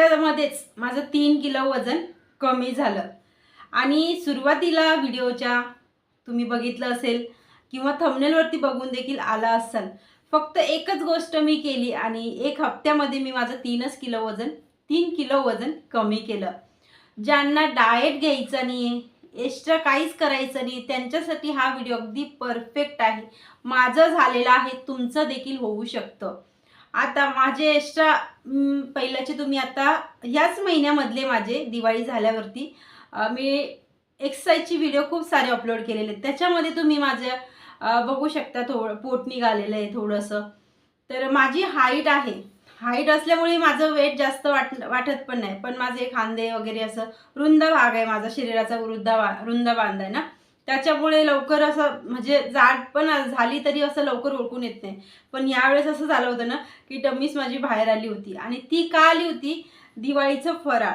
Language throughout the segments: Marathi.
हप्त्यामध्येच माझं तीन किलो वजन कमी झालं. आणि सुरुवातीला व्हिडिओच्या तुम्ही बघितलं असेल किंवा थंबनेलवरती बघून देखील आला असाल फक्त एकच गोष्ट मी केली आणि एक हप्त्यामध्ये मी माझं तीनच किलो वजन तीन किलो वजन कमी केलं. ज्यांना डाएट घ्यायचं नाही एक्स्ट्रा काहीच करायचं नाही त्यांच्यासाठी हा व्हिडिओ अगदी परफेक्ट आहे. माझं झालेलं आहे तुमचं देखील होऊ शकतं. आता माझे एक्स्ट्रा पहिल्याचे तुम्ही आता ह्याच महिन्यामधले माझे दिवाळी झाल्यावरती मी एक्सरसाइजची व्हिडिओ खूप सारे अपलोड केलेले आहेत. त्याच्यामध्ये तुम्ही माझ्या बघू शकता थोडं पोट निघालेलं आहे थोडंसं. तर माझी हाईट आहे. हाईट असल्यामुळे माझं वेट जास्त वाट वाटत पण नाही. पण माझे खांदे वगैरे असं रुंद भाग आहे. माझा शरीराचा वृद्ध वा रुंद बांध आहे ना. त्याच्यामुळे लवकर असं म्हणजे जाड पण झाली तरी असं लवकर ओळखून येत नाही. पण यावेळेस असं झालं होतं ना की टम्मीच माझी बाहेर आली होती. आणि ती का आली होती? दिवाळीचं फराळ.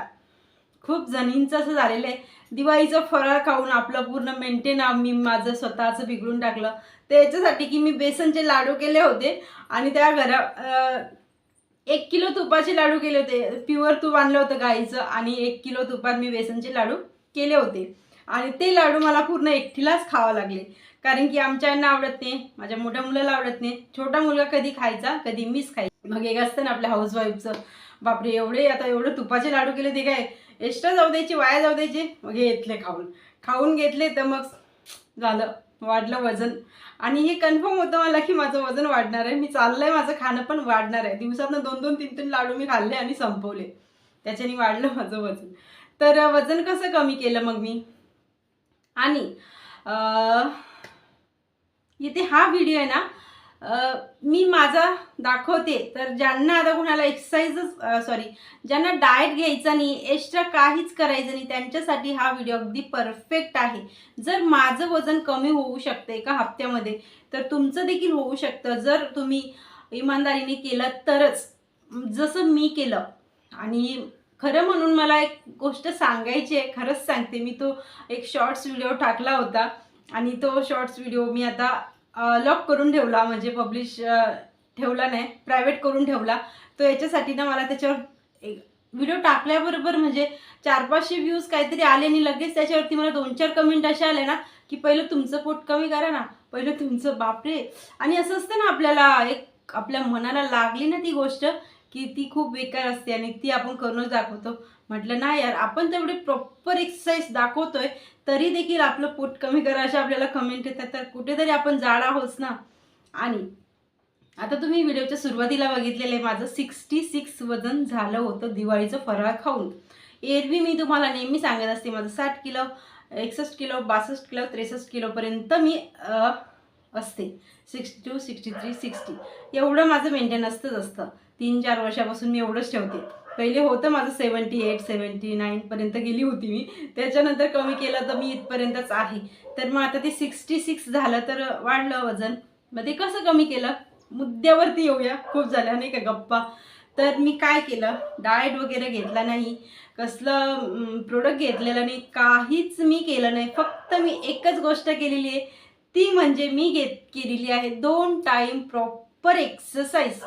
खूप जणींचं असं झालेलं आहे. दिवाळीचं फराळ खाऊन आपलं पूर्ण मेंटेन मी माझं स्वतःचं बिघडून टाकलं. तर याच्यासाठी की मी बेसनचे लाडू केले होते. आणि त्या घरा एक किलो तुपाचे लाडू केले होते. प्युअर तूप आणलं होतं गाईचं. आणि एक किलो तुपात मी बेसनचे लाडू केले होते. आणि ते लाडू मला पूर्ण एकटीलाच खावं लागले. कारण की आमच्या यांना आवडत नाही माझ्या मोठ्या मुलाला आवडत नाही. छोटा मुलगा कधी खायचा कधी मीच खायचा. मग एक असतं ना आपल्या हाऊसवाईफचं बापरे एवढे आता एवढं तुपाचे लाडू केले ते काय? एक्स्ट्रा जाऊ द्यायचे वाया जाऊ द्यायचे. मग घेतले खाऊन. खाऊन घेतले तर मग झालं वाढलं वजन. आणि हे कन्फर्म होतं मला की माझं वजन वाढणार आहे. मी चाललंय माझं खाणं पण वाढणार आहे. दिवसातनं दोन दोन तीन तीन लाडू मी खाल्ले आणि संपवले. त्याच्याने वाढलं माझं वजन. तर वजन कसं कमी केलं मग मी? आणि इथे हा व्हिडिओ आहे ना मी माझा दाखवते. तर ज्यांना आता कोणाला एक्सरसाइजच सॉरी ज्यांना डाएट घ्यायचा नाही एक्स्ट्रा काहीच करायचं नाही त्यांच्यासाठी हा व्हिडिओ अगदी परफेक्ट आहे. जर माझं वजन कमी होऊ शकतं एका हप्त्यामध्ये तर तुमचं देखील होऊ शकतं. जर तुम्ही इमानदारीने केलं तरच जसं मी केलं. आणि खरं म्हणून मला एक गोष्ट सांगायची आहे खरंच सांगते. मी तो एक शॉर्ट्स व्हिडिओ टाकला होता आणि तो शॉर्ट्स व्हिडिओ मी आता लॉक करून ठेवला म्हणजे पब्लिश ठेवला नाही प्रायव्हेट करून ठेवला. तो याच्यासाठी ना मला त्याच्यावर एक व्हिडिओ टाकल्याबरोबर म्हणजे चार पाचशे व्ह्यूज काहीतरी आले आणि लगेच त्याच्यावरती मला दोन चार कमेंट असे आले ना की पहिलं तुमचं पोट कमी करा ना पहिलं तुमचं बापरे. आणि असं असतं ना आपल्याला एक आपल्या मनाला लागली ना ती गोष्ट की ती खूप बेकार असते आणि ती आपण करूनच दाखवतो. म्हटलं नाही यार आपण तेवढी प्रॉपर एक्सरसाइज दाखवतोय तरी देखील आपलं पोट कमी करा अशा आपल्याला कमेंट येतात. तर कुठेतरी आपण जाड आहोत ना? आणि आता तुम्ही व्हिडिओच्या सुरुवातीला बघितलेले माझं सिक्स्टी सिक्स वजन झालं होतं दिवाळीचं फराळ खाऊन. एरवी मी तुम्हाला नेहमी सांगत असते माझं साठ किलो एकसष्ट किलो बासष्ट किलो त्रेसष्ट किलोपर्यंत मी असते. Sixty two sixty three sixty एवढं माझं मेंटेन असतंच असतं. तीन चार वर्षापासून मी एवढंच ठेवते. पहिले होतं माझं सेवन्टी एट सेवन्टी नाईनपर्यंत गेली होती मी. त्याच्यानंतर कमी केलं तर मी इथपर्यंतच आहे. तर मग आता ते सिक्स्टी सिक्स झालं तर वाढलं वजन. मग ते कसं कमी केलं? मुद्द्यावरती येऊया. खूप झाल्या नाही का गप्पा. तर मी काय केलं? डाएट वगैरे घेतला नाही. कसलं प्रोडक्ट घेतलेलं नाही. काहीच मी केलं नाही. फक्त मी एकच गोष्ट केलेली आहे. ती म्हणजे मी घेत केलेली आहे दोन टाईम प्रॉपर एक्सरसाइज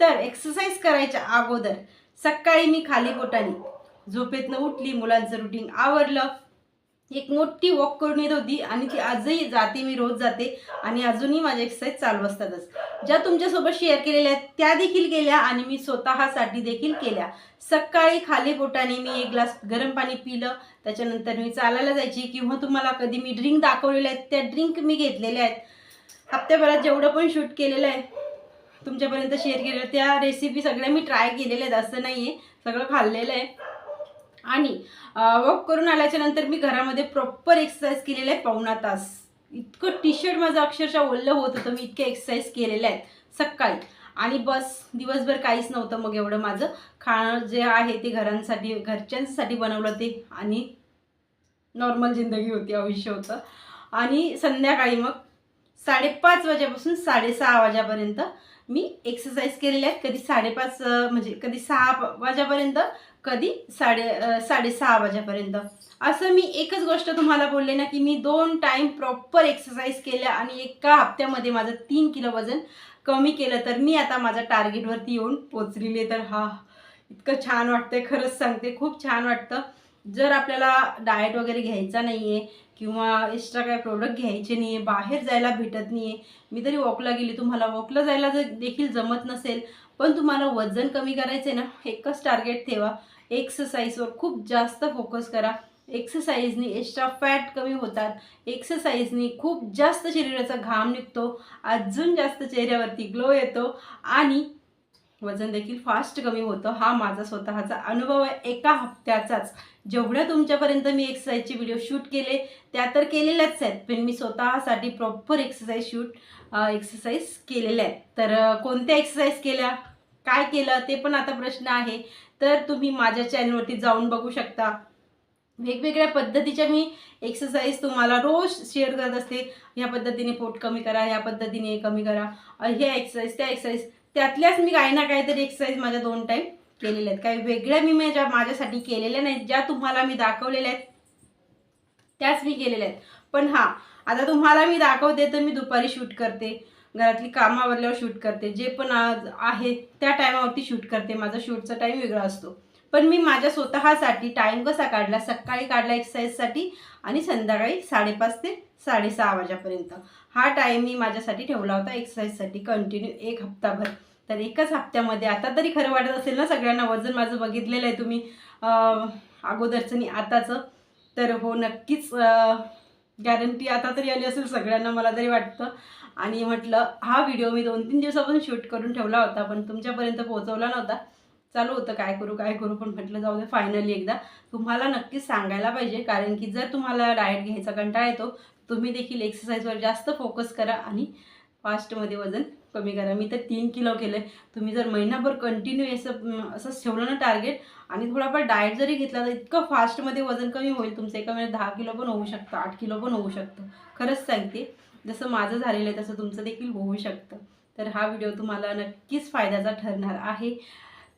तर एक्सरसाइज करायच्या अगोदर सकाळी मी खाली पोटाने झोपेतनं उठली मुलांचं रुटीन आवरलं. एक मोठी वॉक करून येत होती आणि ती आजही जाते मी रोज जाते आणि अजूनही माझ्या एक्सरसाइज चालू असतातच. ज्या तुमच्यासोबत शेअर केलेल्या आहेत त्या देखील केल्या आणि मी स्वतःसाठी देखील केल्या. सकाळी खाली पोटाने मी एक ग्लास गरम पाणी पिलं. त्याच्यानंतर मी चालायला जायची. किंवा तुम्हाला कधी मी ड्रिंक दाखवलेल्या आहेत त्या ड्रिंक मी घेतलेल्या आहेत. हप्त्याभरात जेवढं पण शूट केलेलं आहे तुमच्यापर्यंत शेअर केलेलं त्या रेसिपी सगळ्या मी ट्राय केलेल्या आहेत. असं नाही आहे सगळं खाल्लेलं आहे. आणि वॉक करून आल्याच्यानंतर मी घरामध्ये प्रॉपर एक्सरसाइज केलेलं आहे पावणा तास. इतकं टी शर्ट माझं अक्षरशः ओल्लं होत होतं. मी इतके एक्सरसाइज केलेल्या आहेत. सकाळी. आणि बस दिवसभर काहीच नव्हतं मग एवढं माझं. खाणं जे आहे ते घरांसाठी घरच्यांसाठी बनवलं ते आणि नॉर्मल जिंदगी होती आयुष्य होतं आणि संध्याकाळी मग साडेपाच वाजेपासून साडेसहा वाजेपर्यंत मी एक्सरसाइज केलेली आहेत कधी साडेपाच म्हणजे कधी सहा वाजेपर्यंत कधी साडे साडेसहा वाजेपर्यंत. असं मी एकच गोष्ट तुम्हाला बोलले ना की मी दोन टाईम प्रॉपर एक्सरसाइज केल्या आणि एका हप्त्यामध्ये माझं तीन किलो वजन कमी केलं तर मी आता माझ्या टार्गेटवरती येऊन पोचलेले तर हा इतकं छान वाटतंय. खरंच सांगते खूप छान वाटतं. जर आपल्याला डाएट वगैरे घ्यायचा नाही आहे किंवा एक्स्ट्रा काय प्रोडक्ट घ्यायचे नाही आहे बाहेर जायला भेटत नाही आहे मी तरी वॉकला गेली तुम्हाला वॉकला जायला जर देखील जमत नसेल पण तुम्हाला वजन कमी करायचं आहे ना एकच टार्गेट ठेवा. एक्सरसाइजवर खूप जास्त फोकस करा. एक्सरसाइजनी एक्स्ट्रा फॅट कमी होतात. एक्सरसाइजनी खूप जास्त शरीराचा घाम निघतो. अजून जास्त चेहऱ्यावरती ग्लो येतो. आणि वजन देखील फास्ट कमी होतं. हा माझा स्वतःचा अनुभव आहे. एका हप्त्याचाच. जेवढ्या तुमच्यापर्यंत मी एक्सरसाइजचे व्हिडिओ शूट केले त्या तर केलेल्याच आहेत. पण मी स्वतःसाठी प्रॉपर एक्सरसाइज शूट एक्सरसाइज केलेल्या आहेत. तर कोणत्या एक्सरसाइज केल्या? काय केलं? ते पण आता प्रश्न आहे. तर तुम्ही माझ्या चॅनलवरती जाऊन बघू शकता. वेगवेगळ्या पद्धतीच्या मी एक्सरसाइज तुम्हाला रोज शेअर करत असते. ह्या पद्धतीने पोट कमी करा ह्या पद्धतीने कमी करा. ह्या एक्सरसाइज त्या एक्सरसाइज त्यातल्याच मी काही ना काहीतरी एक्सरसाइज माझ्या दोन टाईम केलेल्या आहेत. काही वेगळ्या मी माझ्या माझ्यासाठी केलेल्या नाहीत ज्या तुम्हाला मी दाखवलेल्या आहेत त्याच मी केलेल्या आहेत. पण हां आता तुम्हाला मी दाखवते तर मी दुपारी शूट करते. घरातली कामावरल्यावर शूट करते. जे पण आज आहे त्या टायमावरती शूट करते. माझा शूटचा टाईम वेगळा असतो. पण मी माझ्या स्वतःसाठी टाईम कसा काढला? सकाळी काढला एक्सरसाइजसाठी आणि संध्याकाळी साडेपाच ते साडेसहा वाजेपर्यंत. हा टाईम मी माझ्यासाठी ठेवला होता एक्सरसाइजसाठी कंटिन्यू एक हप्ताभर. तर एकच हप्त्यामध्ये आता तरी खरं वाटत असेल ना सगळ्यांना वजन माझं बघितलेलं आहे तुम्ही. अगोदरचं आणि आताचं. तर हो नक्कीच गॅरंटी आता तरी आली असेल सगळ्यांना मला तरी वाटतं. आणि म्हटलं हा व्हिडिओ मी दोन तीन दिवसापासून शूट करून ठेवला होता पण तुमच्यापर्यंत पोहोचवला नव्हता. चालू होतं काय करू काय करू पण म्हटलं जाऊ दे फायनली एकदा. तुम्हाला नक्कीच सांगायला पाहिजे कारण की जर तुम्हाला डाएट घ्यायचा कंटाळा येतो तुम्ही देखील एक्सरसाइजवर जास्त फोकस करा आणि फास्टमध्ये वजन कमी करा. मी तर तीन किलो केलं आहे तुम्ही जर महिनाभर कंटिन्यू असं असंच ठेवलं ना टार्गेट आणि थोडाफार डाएट जरी घेतला तर इतकं फास्टमध्ये वजन कमी होईल. तुमचं एका महिन्यात दहा किलो पण होऊ शकतं आठ किलो पण होऊ शकतं. खरंच सांगते जसं माझं झालेलं आहे तसं तुमचं देखील होऊ शकतं. तर हा व्हिडिओ तुम्हाला नक्कीच फायद्याचा ठरणार आहे.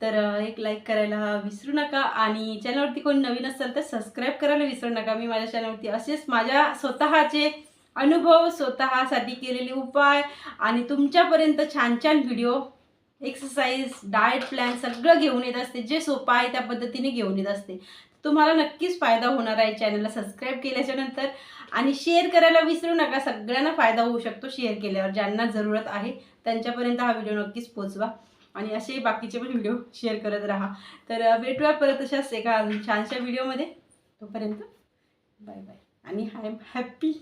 तर एक लाईक करायला विसरू नका आणि चॅनलवरती कोणी नवीन असेल तर सबस्क्राईब करायला विसरू नका. मी माझ्या चॅनलवरती असेच माझ्या स्वतःचे अनुभव स्वतःसाठी केलेले उपाय आणि तुमच्यापर्यंत छान छान व्हिडिओ एक्सरसाइज डाएट प्लॅन सगळं घेऊन येत असते. जे सोपं आहे त्या पद्धतीने घेऊन येत असते. तुम्हाला नक्कीच फायदा होणार आहे चॅनलला सबस्क्राईब केल्याच्यानंतर आणि शेअर करायला विसरू नका. सगळ्यांना फायदा होऊ शकतो शेअर केल्यावर. ज्यांना जरूरत आहे त्यांच्यापर्यंत हा व्हिडिओ नक्कीच पोचवा आणि असे बाकीचे पण व्हिडिओ शेअर करत राहा. तर भेटूया परत अशाच एका छानशा व्हिडिओमध्ये तोपर्यंत बाय बाय आणि आय एम हॅप्पी